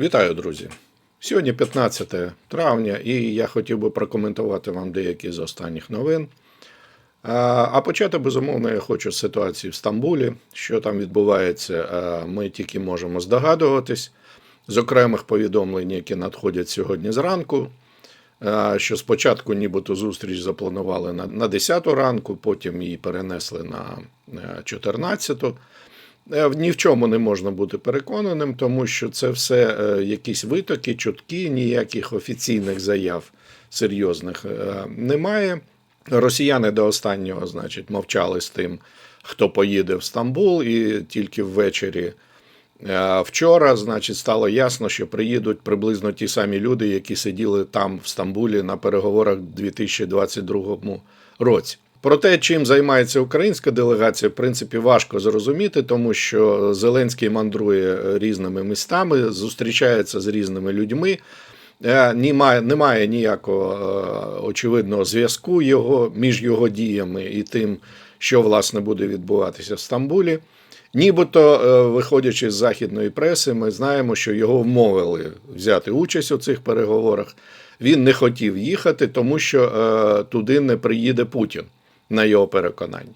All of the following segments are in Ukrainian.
Вітаю, друзі! Сьогодні 15 травня, і я хотів би прокоментувати вам деякі з останніх новин. А почати, безумовно, я хочу з ситуації в Стамбулі. Що там відбувається, ми тільки можемо здогадуватись з окремих повідомлень, які надходять сьогодні зранку. Що спочатку нібито зустріч запланували на на 10 ранку, потім її перенесли на 14. Е, Ні в чому не можна бути переконаним, тому що це все е, якісь витоки, чутки, ніяких офіційних заяв серйозних е, немає. Росіяни до останнього, значить, мовчали з тим, хто поїде в Стамбул, і тільки ввечері вчора, значить, стало ясно, що приїдуть приблизно ті самі люди, які сиділи там в Стамбулі на переговорах у 2022 році. Про те, чим займається українська делегація, в принципі, важко зрозуміти, тому що Зеленський мандрує різними містами, зустрічається з різними людьми. Е, Немає, немає ніякого е, очевидного зв'язку його між його діями і тим, що власне буде відбуватися в Стамбулі. Нібито, е, виходячи з західної преси, ми знаємо, що його вмовили взяти участь у цих переговорах. Він не хотів їхати, тому що е, туди не приїде Путін, на його переконання.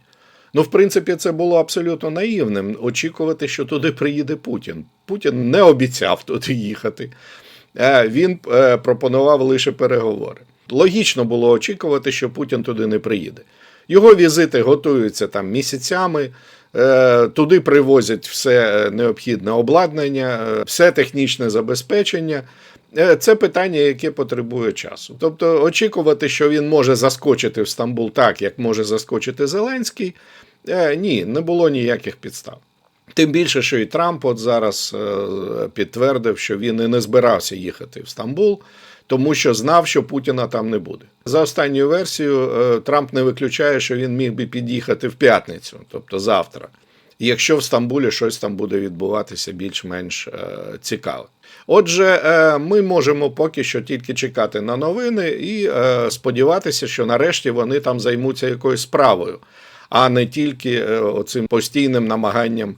Ну, в принципі, це було абсолютно наївним очікувати, що туди приїде Путін. Путін не обіцяв туди їхати. Е, Він е, пропонував лише переговори. Логічно було очікувати, що Путін туди не приїде. Його візити готуються там місяцями. Е, Туди привозять все необхідне обладнання, все технічне забезпечення. Е, Це питання, яке потребує часу. Тобто, очікувати, що він може заскочити в Стамбул так, як може заскочити Зеленський, е, ні, не було ніяких підстав. Тим більше, що і Трамп от зараз е, підтвердив, що він і не збирався їхати в Стамбул, тому що знав, що Путіна там не буде. За останньою версією, е, Трамп не виключає, що він міг би під'їхати в п'ятницю, тобто завтра. Якщо в Стамбулі щось там буде відбуватися більш-менш цікаве. Отже, е, ми можемо поки що тільки чекати на новини і е, сподіватися, що нарешті вони там займуться якоюсь справою, а не тільки е, оцим постійним намаганням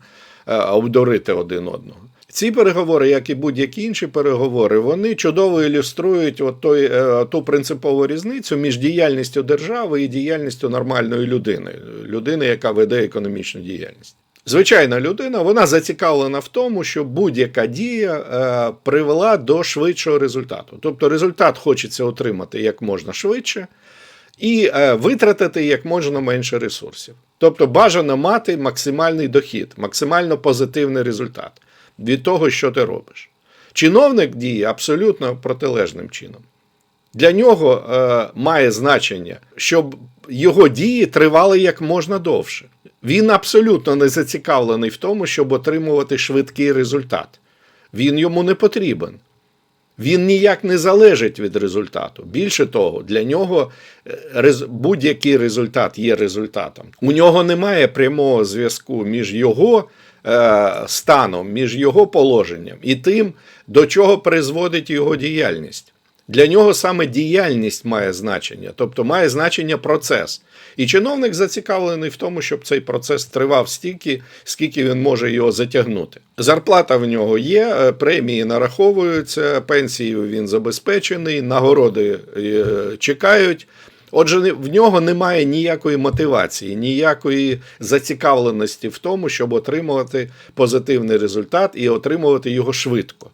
обдурити один одного. Ці переговори, як і будь-які інші переговори, вони чудово ілюструють от той, ту принципову різницю між діяльністю держави і діяльністю нормальної людини, людини, яка веде економічну діяльність. Звичайна людина вона зацікавлена в тому, щоб будь-яка дія е, привела до швидшого результату. Тобто результат хочеться отримати як можна швидше і е, витратити як можна менше ресурсів. Тобто бажано мати максимальний дохід, максимально позитивний результат від того, що ти робиш. Чиновник діє абсолютно протилежним чином. Для нього е, має значення, щоб його дії тривали як можна довше. Він абсолютно не зацікавлений в тому, щоб отримувати швидкий результат. Він йому не потрібен. Він ніяк не залежить від результату. Більше того, для нього е, будь-який результат є результатом. У нього немає прямого зв'язку між його е, станом, між його положенням і тим, до чого призводить його діяльність. Для нього саме діяльність має значення, тобто має значення процес. І чиновник зацікавлений в тому, щоб цей процес тривав стільки, скільки він може його затягнути. Зарплата в нього є, е, премії нараховуються, пенсією він забезпечений, нагороди е, чекають. Отже, в нього немає ніякої мотивації, ніякої зацікавленості в тому, щоб отримувати позитивний результат і отримувати його швидко.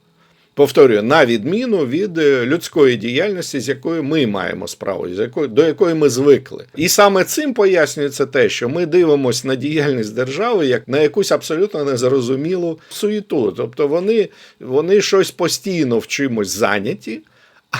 Повторюю, на відміну від е, людської діяльності, з якою ми маємо справу, з якою до якої ми звикли, і саме цим пояснюється те, що ми дивимося на діяльність держави як на якусь абсолютно незрозумілу суєту. Тобто вони, вони щось постійно в чимось зайняті.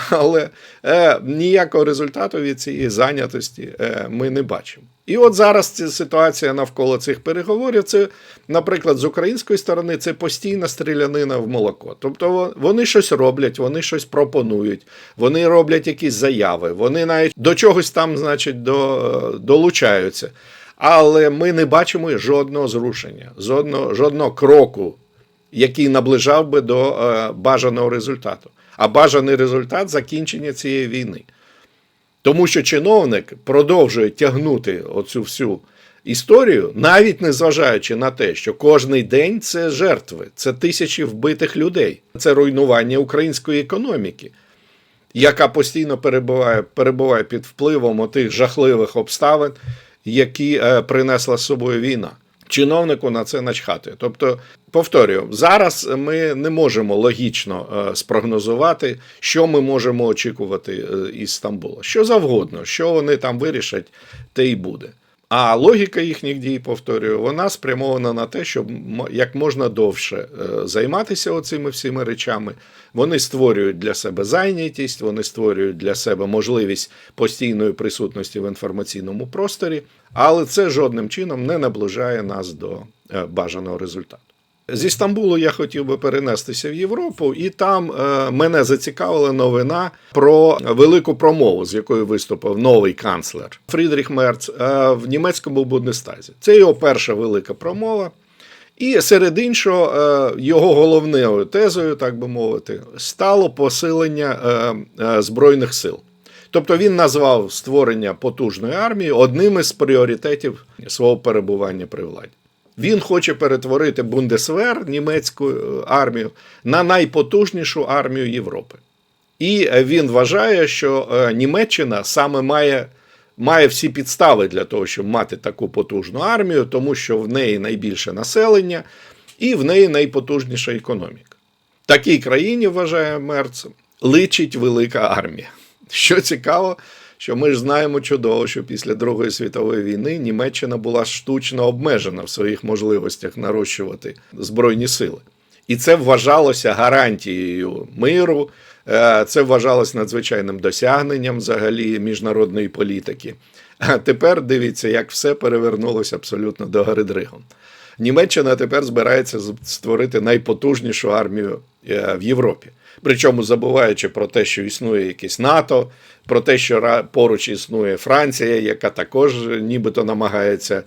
Але е, ніякого результату від цієї зайнятості е, ми не бачимо. І от зараз ця ситуація навколо цих переговорів, це, наприклад, з української сторони, це постійна стрілянина в молоко. Тобто вони щось роблять, вони щось пропонують, вони роблять якісь заяви, вони навіть до чогось там, значить, до, долучаються. Але ми не бачимо жодного зрушення, жодного, жодного кроку, який наближав би до е, бажаного результату. А бажаний результат закінчення цієї війни. Тому що чиновник продовжує тягнути оцю всю історію, навіть незважаючи на те, що кожний день це жертви, це тисячі вбитих людей, це руйнування української економіки, яка постійно перебуває, перебуває під впливом отих жахливих обставин, які е, принесла з собою війна. Чиновнику на це начхати. Тобто, повторюю, зараз ми не можемо логічно е, спрогнозувати, що ми можемо очікувати е, із Стамбула. Що завгодно, що вони там вирішать, те й буде. А логіка їхніх дій, повторюю, вона спрямована на те, щоб як можна довше е, займатися оцими всіми речами. Вони створюють для себе зайнятість, вони створюють для себе можливість постійної присутності в інформаційному просторі, але це жодним чином не наближає нас до е, бажаного результату. Зі Стамбулу я хотів би перенестися в Європу, і там е, мене зацікавила новина про велику промову, з якою виступив новий канцлер Фрідріх Мерц е, в німецькому Бундестазі. Це його перша велика промова. І серед іншого, е, його головною тезою, так би мовити, стало посилення збройних сил. Тобто він назвав створення потужної армії одним із пріоритетів свого перебування при владі. Він хоче перетворити Бундесвер, німецьку е, армію, на найпотужнішу армію Європи. І е, він вважає, що е, Німеччина саме має, має всі підстави для того, щоб мати таку потужну армію, тому що в неї найбільше населення і в неї найпотужніша економіка. Такій країні, вважає Мерц, личить велика армія. Що цікаво, що ми ж знаємо чудово, що після Другої світової війни Німеччина була штучно обмежена в своїх можливостях нарощувати збройні сили. І це вважалося гарантією миру, е, це вважалось надзвичайним досягненням взагалі міжнародної політики. А тепер дивіться, як все перевернулося абсолютно до гори дригом. Німеччина тепер збирається створити найпотужнішу армію е, в Європі. Причому забуваючи про те, що існує якесь НАТО, про те, що поруч існує Франція, яка також нібито намагається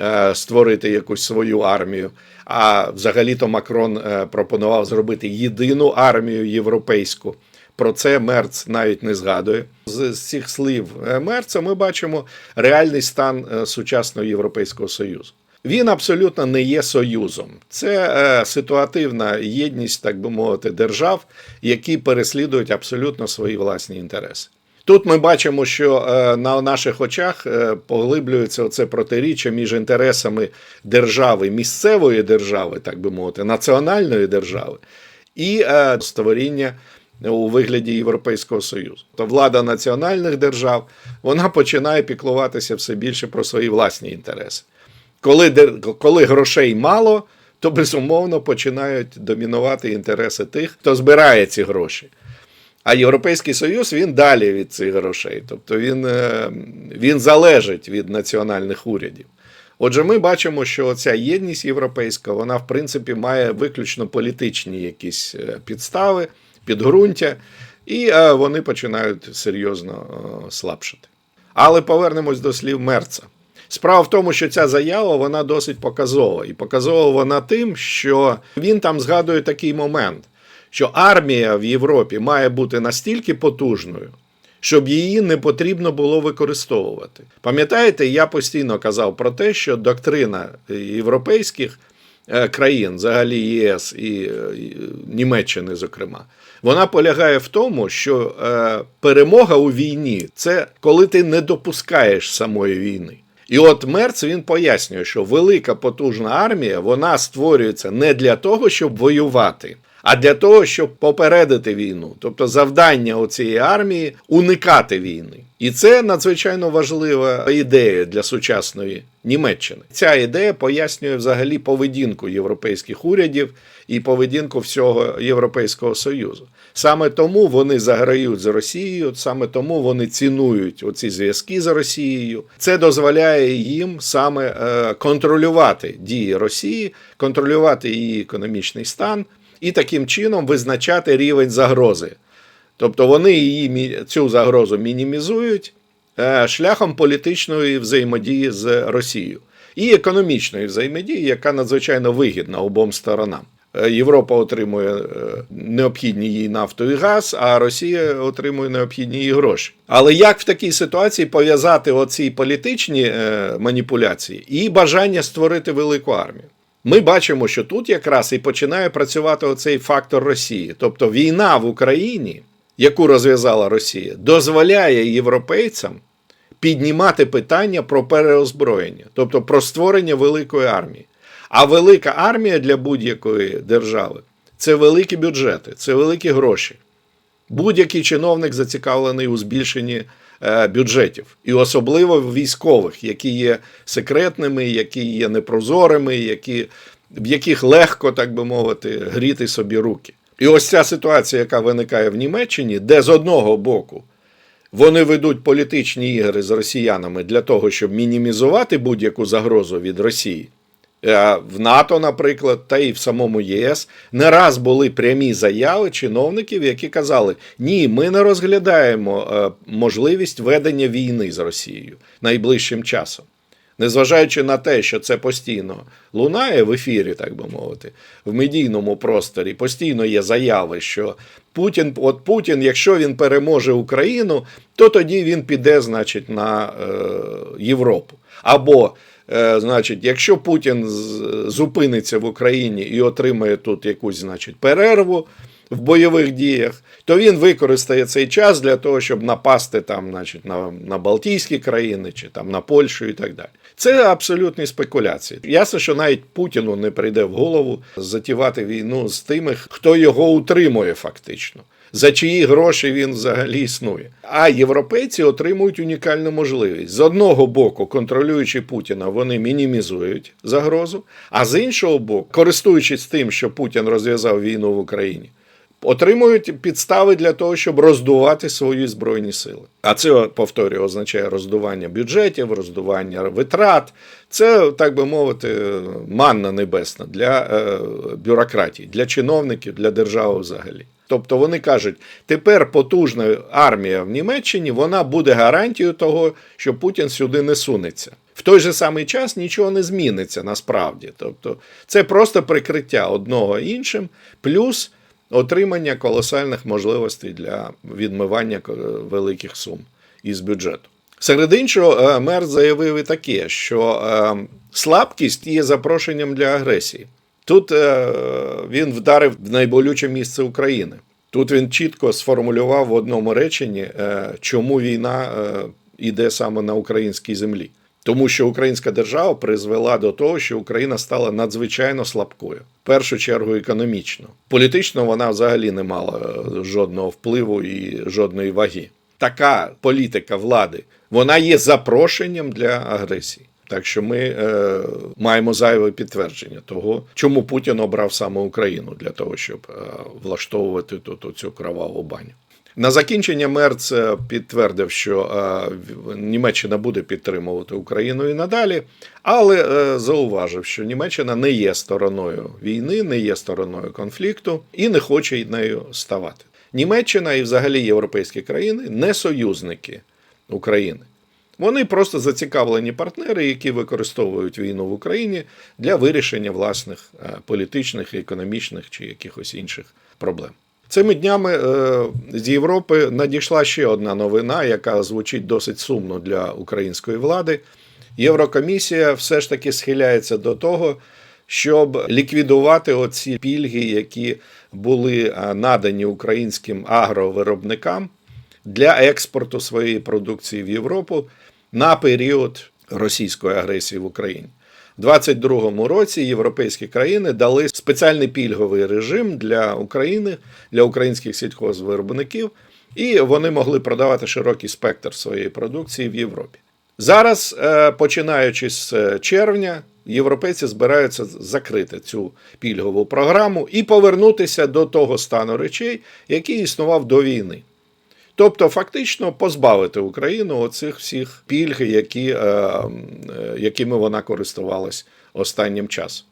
е, створити якусь свою армію. А взагалі-то Макрон е, пропонував зробити єдину армію європейську. Про це Мерц навіть не згадує. З, цих слів Мерца ми бачимо реальний стан сучасного Європейського Союзу. Він абсолютно не є союзом. Це е, ситуативна єдність, так би мовити, держав, які переслідують абсолютно свої власні інтереси. Тут ми бачимо, що е, на наших очах е, поглиблюється оце протиріччя між інтересами держави, місцевої держави, так би мовити, національної держави, і е, створіння у вигляді Європейського Союзу. То влада національних держав вона починає піклуватися все більше про свої власні інтереси. Коли, коли грошей мало, то безумовно починають домінувати інтереси тих, хто збирає ці гроші. А Європейський Союз він далі від цих грошей. Тобто він, е, він залежить від національних урядів. Отже, ми бачимо, що ця єдність європейська, вона в принципі має виключно політичні якісь е, підстави, підґрунтя, і е, вони починають серйозно слабшати. Але повернемось до слів Мерца. Справа в тому, що ця заява вона досить показова. І показова вона тим, що він там згадує такий момент, що армія в Європі має бути настільки потужною, щоб її не потрібно було використовувати. Пам'ятаєте, я постійно казав про те, що доктрина європейських е, країн, взагалі ЄС е, і Німеччини, зокрема, вона полягає в тому, що е, перемога у війні це коли ти не допускаєш самої війни. І от Мерц він пояснює, що велика потужна армія вона створюється не для того, щоб воювати, а для того, щоб попередити війну. Тобто завдання цієї армії уникати війни. І це надзвичайно важлива ідея для сучасної Німеччини. Ця ідея пояснює взагалі поведінку європейських урядів і поведінку всього Європейського Союзу. Саме тому вони заграють з Росією, саме тому вони цінують оці зв'язки з Росією. Це дозволяє їм саме е, контролювати дії Росії, контролювати її економічний стан і таким чином визначати рівень загрози. Тобто вони її цю загрозу мінімізують е, шляхом політичної взаємодії з Росією і економічної взаємодії, яка надзвичайно вигідна обом сторонам. Е, Європа отримує е, необхідні їй нафту і газ, а Росія отримує необхідні їй гроші. Але як в такій ситуації пов'язати оці політичні маніпуляції і бажання створити велику армію? Ми бачимо, що тут якраз і починає працювати оцей фактор Росії. Тобто війна в Україні, яку розв'язала Росія, дозволяє європейцям піднімати питання про переозброєння, тобто про створення великої армії. А велика армія для будь-якої держави це великі бюджети, це великі гроші. Будь-який чиновник зацікавлений у збільшенні е, бюджетів, і особливо військових, які є секретними, які є непрозорими, які, в яких легко, так би мовити, гріти собі руки. І ось ця ситуація, яка виникає в Німеччині, де з одного боку вони ведуть політичні ігри з росіянами для того, щоб мінімізувати будь-яку загрозу від Росії. Е, В НАТО, наприклад, та і в самому ЄС не раз були прямі заяви чиновників, які казали: ні, ми не розглядаємо е, можливість ведення війни з Росією найближчим часом. Незважаючи на те, що це постійно лунає в ефірі, так би мовити, в медійному просторі, постійно є заяви, що Путін, от Путін, якщо він переможе Україну, то тоді він піде, значить, на е, Європу. Або Значить, якщо Путін зупиниться в Україні і отримає тут якусь, значить, перерву в бойових діях, то він використає цей час для того, щоб напасти там, значить, на, на Балтійські країни чи там на Польщу і так далі. Це абсолютні спекуляції. Ясно, що навіть Путіну не прийде в голову затівати війну з тими, хто його утримує фактично. За чиї гроші він взагалі існує. А європейці отримують унікальну можливість. З одного боку, контролюючи Путіна, вони мінімізують загрозу, а з іншого боку, користуючись тим, що Путін розв'язав війну в Україні, отримують підстави для того, щоб роздувати свої збройні сили. А це, повторюю, означає роздування бюджетів, роздування витрат. Це, так би мовити, манна небесна для е, бюрократії, для чиновників, для держави взагалі. Тобто вони кажуть, тепер потужна армія в Німеччині вона буде гарантією того, що Путін сюди не сунеться. В той же самий час нічого не зміниться насправді. Тобто це просто прикриття одного іншим, плюс отримання колосальних можливостей для відмивання великих сум із бюджету. Серед іншого, е, мер заявив і таке, що е, слабкість є запрошенням для агресії. Тут е, він вдарив в найболюче місце України. Тут він чітко сформулював в одному реченні, е, чому війна е, йде саме на українській землі. Тому що українська держава призвела до того, що Україна стала надзвичайно слабкою. В першу чергу економічно. Політично вона взагалі не мала е, жодного впливу і жодної ваги. Така політика влади вона є запрошенням для агресії. Так що ми е, маємо зайве підтвердження того, чому Путін обрав саме Україну для того, щоб е, влаштовувати тут цю кроваву баню. На закінчення Мерц підтвердив, що е, Німеччина буде підтримувати Україну і надалі, але е, зауважив, що Німеччина не є стороною війни, не є стороною конфлікту і не хоче нею ставати. Німеччина і взагалі європейські країни не союзники України. Вони просто зацікавлені партнери, які використовують війну в Україні для вирішення власних е, політичних, економічних чи якихось інших проблем. Цими днями е, з Європи надійшла ще одна новина, яка звучить досить сумно для української влади. Єврокомісія все ж таки схиляється до того, щоб ліквідувати оці пільги, які були е, надані українським агровиробникам для експорту своєї продукції в Європу на період російської агресії в Україні. У 2022 році європейські країни дали спеціальний пільговий режим для України, для українських сільхозвиробників, і вони могли продавати широкий спектр своєї продукції в Європі. Зараз, е, починаючи з е, червня, європейці збираються закрити цю пільгову програму і повернутися до того стану речей, який існував до війни. Тобто, фактично позбавити Україну оцих всіх пільг, які, е, е, якими вона користувалась останнім часом.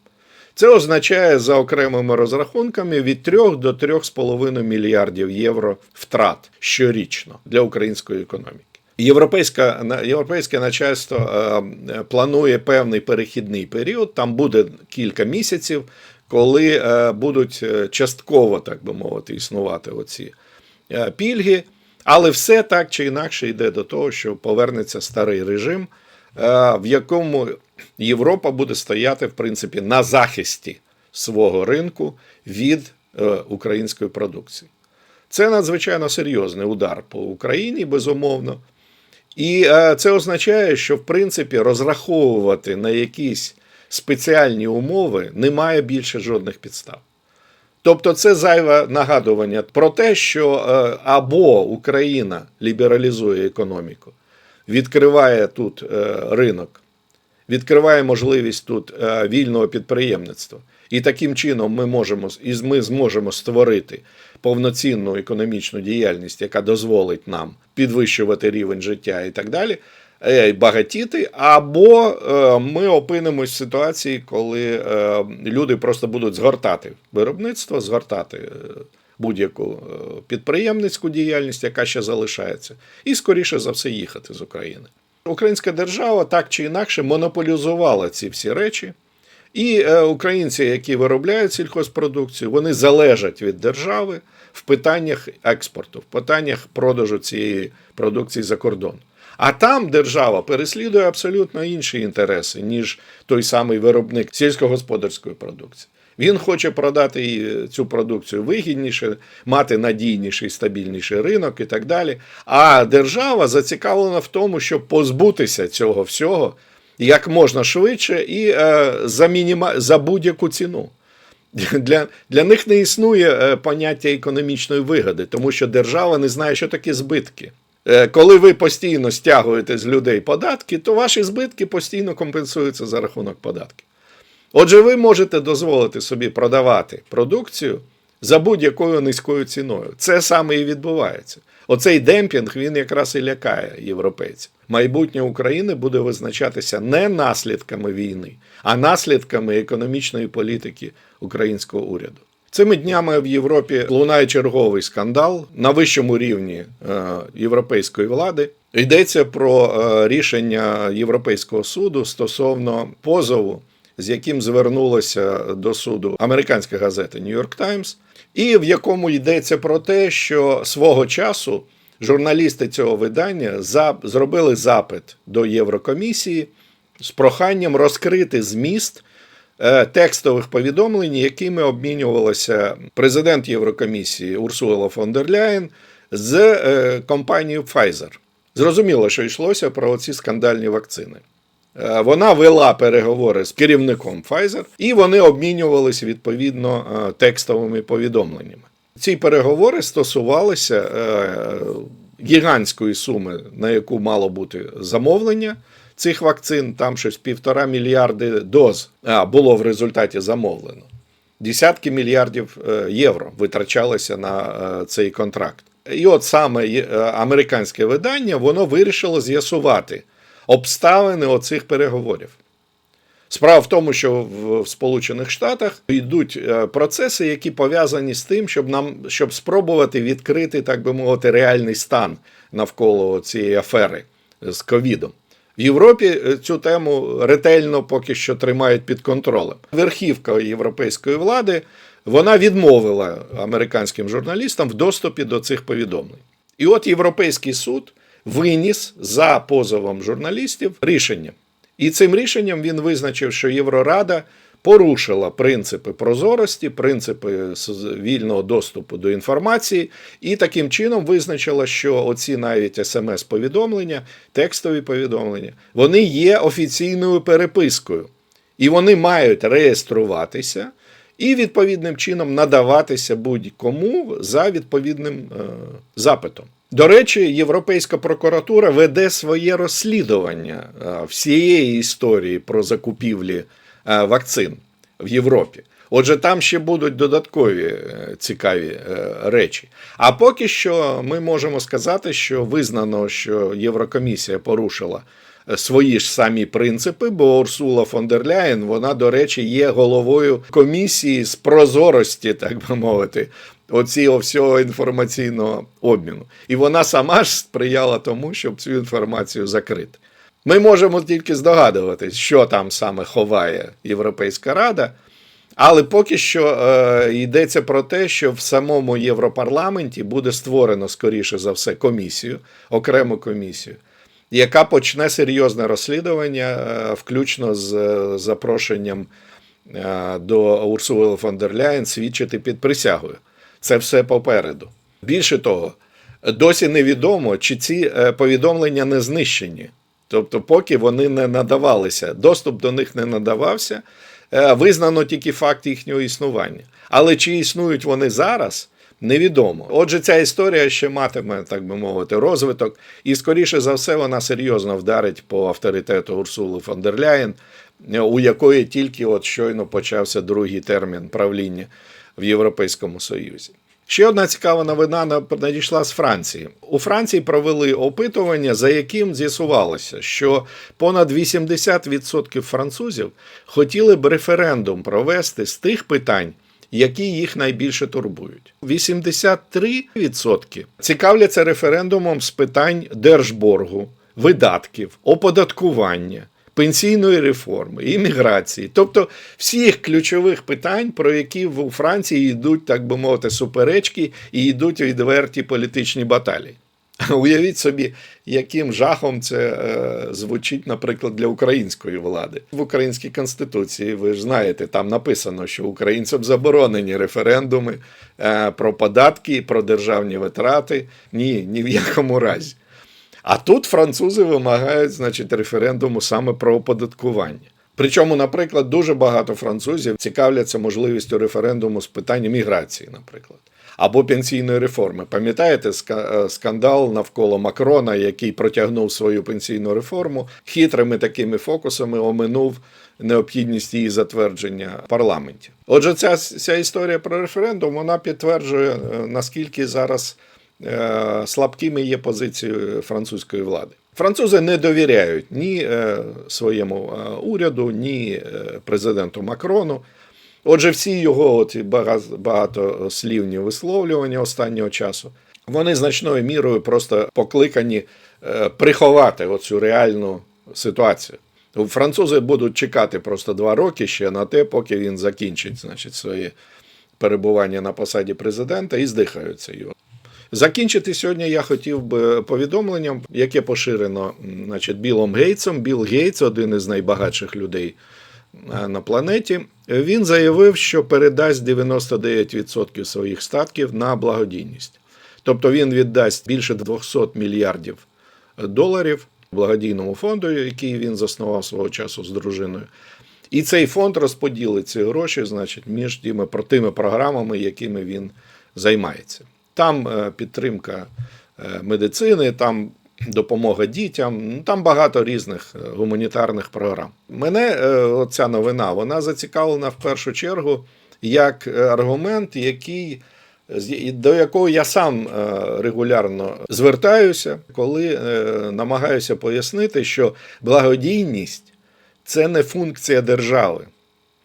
Це означає за окремими розрахунками від 3 до 3,5 мільярдів євро втрат щорічно для української економіки. Європейська, європейське начальство е, е, планує певний перехідний період, там буде кілька місяців, коли е, будуть частково, так би мовити, існувати оці пільги. Але все так чи інакше йде до того, що повернеться старий режим, е, в якому Європа буде стояти, в принципі, на захисті свого ринку від е, української продукції. Це надзвичайно серйозний удар по Україні, безумовно. І е, це означає, що в принципі розраховувати на якісь спеціальні умови немає більше жодних підстав. Тобто, це зайве нагадування про те, що е, або Україна лібералізує економіку, відкриває тут е, ринок, відкриває можливість тут е, вільного підприємництва. І таким чином ми можемо і ми зможемо створити повноцінну економічну діяльність, яка дозволить нам підвищувати рівень життя і так далі, багатіти, або е, ми опинимось в ситуації, коли е, люди просто будуть згортати виробництво, згортати е, будь-яку е, підприємницьку діяльність, яка ще залишається, і скоріше за все їхати з України. Українська держава так чи інакше монополізувала ці всі речі. І е, українці, які виробляють сільхозпродукцію, вони залежать від держави в питаннях експорту, в питаннях продажу цієї продукції за кордон. А там держава переслідує абсолютно інші інтереси, ніж той самий виробник сільськогосподарської продукції. Він хоче продати цю продукцію вигідніше, мати надійніший, стабільніший ринок і так далі. А держава зацікавлена в тому, щоб позбутися цього всього як можна швидше і е, за, мініма... за будь-яку ціну. Для, для них не існує е, поняття економічної вигоди, тому що держава не знає, що таке збитки. Е, Коли ви постійно стягуєте з людей податки, то ваші збитки постійно компенсуються за рахунок податків. Отже, ви можете дозволити собі продавати продукцію за будь-якою низькою ціною. Це саме і відбувається. Оцей демпінг він якраз і лякає європейців. Майбутнє України буде визначатися не наслідками війни, а наслідками економічної політики українського уряду. Цими днями в Європі лунає черговий скандал на вищому рівні е, європейської влади. Йдеться про е, рішення Європейського суду стосовно позову, з яким звернулася до суду американська газета York Times, і в якому йдеться про те, що свого часу журналісти цього видання за, зробили запит до Єврокомісії з проханням розкрити зміст текстових повідомлень, якими обмінювалася президент Єврокомісії Урсула фон дер Ляєн з е, компанією Pfizer. Зрозуміло, що йшлося про ці скандальні вакцини. Е, Вона вела переговори з керівником Pfizer, і вони обмінювалися відповідно е, текстовими повідомленнями. Ці переговори стосувалися е, гігантської суми, на яку мало бути замовлення цих вакцин. Там щось півтора мільярди доз було в результаті замовлено. Десятки мільярдів е, євро витрачалося на е, цей контракт. І от саме е, американське видання воно вирішило з'ясувати обставини оцих переговорів. Справа в тому, що в Сполучених Штатах йдуть процеси, які пов'язані з тим, щоб нам щоб спробувати відкрити, так би мовити, реальний стан навколо цієї афери з ковідом. В Європі е, цю тему ретельно поки що тримають під контролем. Верхівка європейської влади вона відмовила американським журналістам в доступі до цих повідомлень. І от Європейський суд виніс за позовом журналістів рішення. І цим рішенням він визначив, що Єврорада порушила принципи прозорості, принципи вільного доступу до інформації, і таким чином визначила, що оці навіть смс-повідомлення, текстові повідомлення, вони є офіційною перепискою, і вони мають реєструватися і відповідним чином надаватися будь-кому за відповідним е, запитом. До речі, Європейська прокуратура веде своє розслідування е, всієї історії про закупівлі вакцин в Європі. Отже, там ще будуть додаткові е, цікаві е, речі. А поки що ми можемо сказати, що визнано, що Єврокомісія порушила е, свої ж самі принципи, бо Урсула фон дер Ляєн, вона, до речі, є головою комісії з прозорості, так би мовити, оцього всього інформаційного обміну. І вона сама ж сприяла тому, щоб цю інформацію закрити. Ми можемо тільки здогадуватись, що там саме ховає Європейська Рада. Але поки що е, йдеться про те, що в самому Європарламенті буде створено, скоріше за все, комісію, окрему комісію, яка почне серйозне розслідування, е, включно з е, запрошенням е, до Урсули фон дер Ляєн свідчити під присягою. Це все попереду. Більше того, досі невідомо, чи ці е, повідомлення не знищені. Тобто, поки вони не надавалися, доступ до них не надавався, е, визнано тільки факт їхнього існування. Але чи існують вони зараз, невідомо. Отже, ця історія ще матиме, так би мовити, розвиток, і, скоріше за все, вона серйозно вдарить по авторитету Урсули фон дер Ляєн, е, у якої тільки от щойно почався другий термін правління в Європейському Союзі. Ще одна цікава новина на- надійшла з Франції. У Франції провели опитування, за яким з'ясувалося, що понад 80% французів хотіли б референдум провести з тих питань, які їх найбільше турбують. 83% цікавляться референдумом з питань держборгу, видатків, оподаткування. Пенсійної реформи, імміграції, тобто всіх ключових питань, про які у Франції йдуть, так би мовити, суперечки і йдуть відверті політичні баталії. Уявіть собі, яким жахом це е, звучить, наприклад, для української влади. В українській конституції, ви ж знаєте, там написано, що українцям заборонені референдуми е, про податки, про державні витрати. Ні, ні в якому разі. А тут французи вимагають, значить, референдуму саме про оподаткування. Причому, наприклад, дуже багато французів цікавляться можливістю референдуму з питань міграції, наприклад, або пенсійної реформи. Пам'ятаєте е, скандал навколо Макрона, який протягнув свою пенсійну реформу, хитрими такими фокусами оминув необхідність її затвердження в парламенті. Отже, ця, ця історія про референдум вона підтверджує, е, наскільки зараз слабкими є позиції французької влади. Французи не довіряють ні е, своєму е, уряду, ні е, президенту Макрону. Отже, всі його бага- багатослівні висловлювання останнього часу, вони значною мірою просто покликані е, приховати оцю реальну ситуацію. Французи будуть чекати просто два роки ще на те, поки він закінчить значить, своє перебування на посаді президента і здихаються його. Закінчити сьогодні я хотів би повідомленням, яке поширено значить, Білом Гейтсом. Білл Гейтс, один із найбагатших людей е, на планеті, він заявив, що передасть 99% своїх статків на благодійність. Тобто він віддасть більше 200 мільярдів доларів благодійному фонду, який він заснував свого часу з дружиною. І цей фонд розподілить ці гроші, значить, між тими тими програмами, якими він займається. Там е, підтримка е, медицини, там допомога дітям, ну, там багато різних е, гуманітарних програм. Мене ця новина вона зацікавлена в першу чергу як аргумент, який до якого я сам регулярно звертаюся, коли намагаюся пояснити, що благодійність це не функція держави.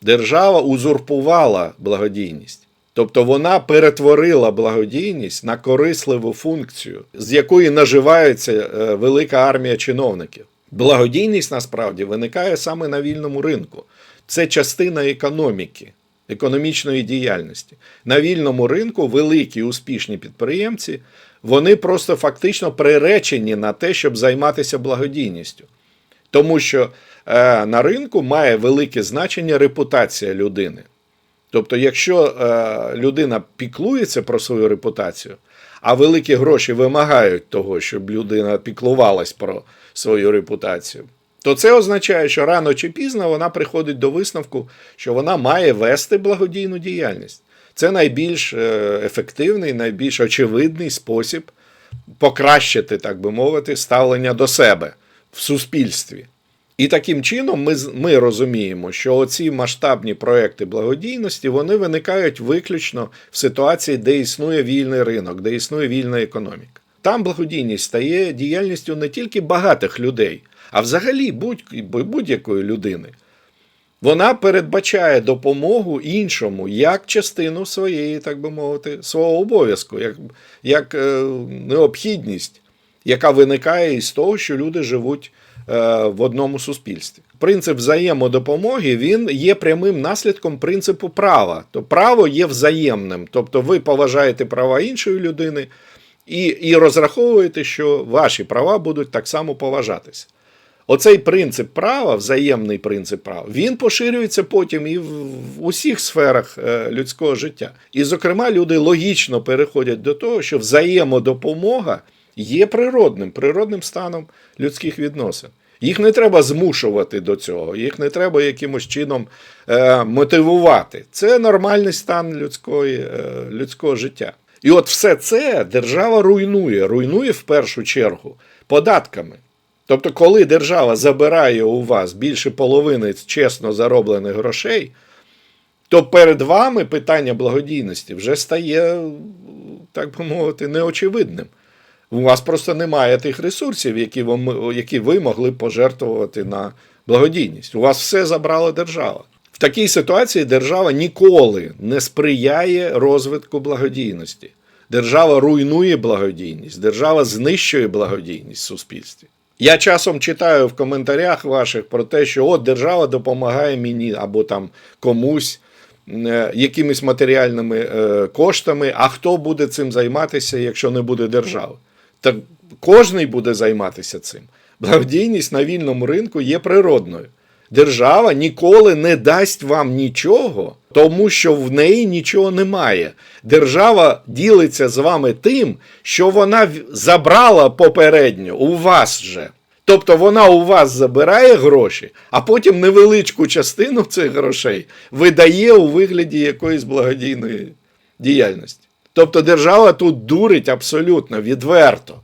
Держава узурпувала благодійність. Тобто вона перетворила благодійність на корисливу функцію, з якої наживається е, велика армія чиновників. Благодійність насправді виникає саме на вільному ринку. Це частина економіки, економічної діяльності. На вільному ринку великі успішні підприємці вони просто фактично приречені на те, щоб займатися благодійністю. Тому що е, на ринку має велике значення репутація людини. Тобто, якщо е, людина піклується про свою репутацію, а великі гроші вимагають того, щоб людина піклувалась про свою репутацію, то це означає, що рано чи пізно вона приходить до висновку, що вона має вести благодійну діяльність. Це найбільш е, ефективний, найбільш очевидний спосіб покращити, так би мовити, ставлення до себе в суспільстві. І таким чином ми, ми розуміємо, що оці масштабні проекти благодійності вони виникають виключно в ситуації, де існує вільний ринок, де існує вільна економіка. Там благодійність стає діяльністю не тільки багатих людей, а взагалі будь, будь-якої людини. Вона передбачає допомогу іншому як частину своєї, так би мовити, свого обов'язку, як, як е, необхідність, яка виникає із того, що люди живуть в одному суспільстві. принцип взаємодопомоги він є прямим наслідком принципу права. То право є взаємним. Тобто ви поважаєте права іншої людини і, і розраховуєте, що ваші права будуть так само поважатися. Оцей принцип права, взаємний принцип права, він поширюється потім і в, в усіх сферах е, людського життя. І, зокрема, люди логічно переходять до того, що взаємодопомога є природним, природним станом людських відносин. Їх не треба змушувати до цього, їх не треба якимось чином е, мотивувати. Це нормальний стан людської, е, людського життя. І от все це держава руйнує, руйнує в першу чергу податками. Тобто, коли держава забирає у вас більше половини чесно зароблених грошей, то перед вами питання благодійності вже стає, так би мовити, неочевидним. У вас просто немає тих ресурсів, які ви, які ви могли пожертвувати на благодійність. У вас все забрала держава. В такій ситуації держава ніколи не сприяє розвитку благодійності. Держава руйнує благодійність, держава знищує благодійність в суспільстві. Я часом читаю в коментарях ваших про те, що от держава допомагає мені або там комусь е, якимись матеріальними е, коштами. А хто буде цим займатися, якщо не буде держави? Так кожний буде займатися цим. Благодійність на вільному ринку є природною. Держава ніколи не дасть вам нічого, тому що в неї нічого немає. Держава ділиться з вами тим, що вона забрала попередньо у вас же. Тобто вона у вас забирає гроші, а потім невеличку частину цих грошей видає у вигляді якоїсь благодійної діяльності. Тобто держава тут дурить абсолютно відверто,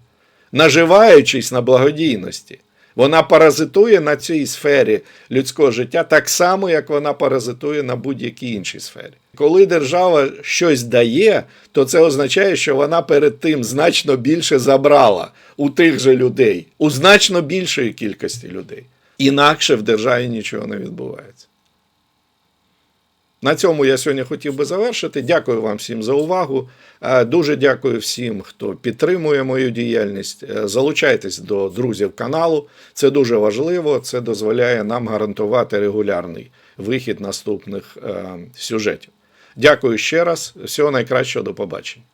наживаючись на благодійності. Вона паразитує на цій сфері людського життя так само, як вона паразитує на будь-якій іншій сфері. Коли держава щось дає, то це означає, що вона перед тим значно більше забрала у тих же людей, у значно більшої кількості людей. Інакше в державі нічого не відбувається. На цьому я сьогодні хотів би завершити. Дякую вам всім за увагу. Е, Дуже дякую всім, хто підтримує мою діяльність. Е, Залучайтесь до друзів каналу. Це дуже важливо. Це дозволяє нам гарантувати регулярний вихід наступних е, сюжетів. Дякую ще раз. Всього найкращого. До побачення.